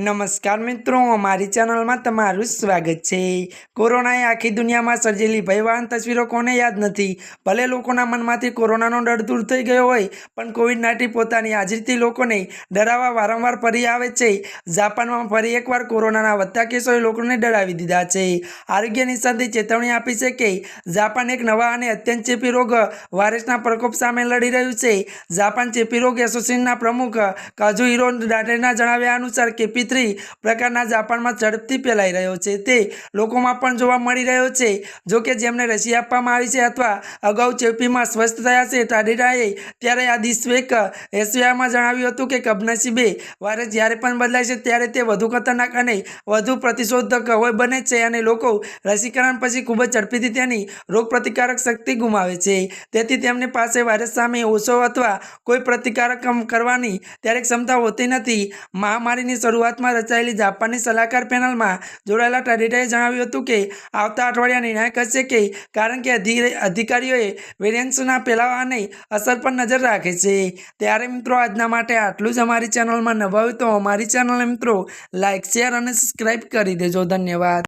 નમસ્કાર મિત્રો, અમારી ચેનલમાં તમારું સ્વાગત છે. કોરોનાએ આખી દુનિયામાં સર્જેલી ભયવાન તસવીરો કોને યાદ નથી? ભલે લોકોના મનમાંથી કોરોનાનો ડર દૂર થઈ ગયો હોય, પણ કોવિડ નાઇન્ટીન પોતાની હાજરીથી લોકોને ડરાવવા વારંવાર ફરી આવે છે. જાપાનમાં ફરી એકવાર કોરોનાના વધતા કેસોએ લોકોને ડરાવી દીધા છે. આરોગ્ય નિષ્ણાંતે ચેતવણી આપી છે કે, જાપાન એક નવા અને અત્યંત ચેપી રોગ વાયરસના પ્રકોપ સામે લડી રહ્યું છે. જાપાન ચેપી રોગ એસોસિએશનના પ્રમુખ કાઝુહિરો ડાટેના જણાવ્યા અનુસાર કેપી થ્રી પ્રકારના જાપાનમાં ઝડપથી ફેલાઈ રહ્યો છે. તે લોકોમાં પણ જોવા મળી રહ્યો છે. જો કે જેમને રસી આપવામાં આવી છે અથવા અગાઉ ચેપીમાં સ્વસ્થ થયા છે તાડીડાએ ત્યારે આ દિસ્વેક એશિયામાં જણાવ્યું હતું કે કબનસીબે વાયરસ જ્યારે પણ બદલાય છે ત્યારે તે વધુ ખતરનાક અને વધુ પ્રતિશોધક હોય બને છે અને લોકો રસીકરણ પછી ખૂબ જ ઝડપીથી તેની રોગપ્રતિકારક શક્તિ ગુમાવે છે. તેથી તેમની પાસે વાયરસ સામે ઓછો અથવા કોઈ પ્રતિકારક કરવાની ત્યારે ક્ષમતા હોતી નથી. મહામારીની શરૂઆતમાં રચાયેલી જાપાનની સલાહકાર પેનલમાં જોડાયેલા ટાડીટાએ જણાવ્યું હતું કે, આવતા અઠવાડિયા નિર્ણાયક હશે કે, કારણ કે અધિ, અધિકારીઓએ વેરિયન્ટ્સના ફેલાવાની અસર પર નજર રાખે છે. ત્યારે મિત્રો, આજના માટે આટલું જ અમારી ચેનલમાં નવા હોય તો અમારી ચેનલ મિત્રો લાઇક શેર અને સબસ્ક્રાઈબ કરી દેજો. ધન્યવાદ.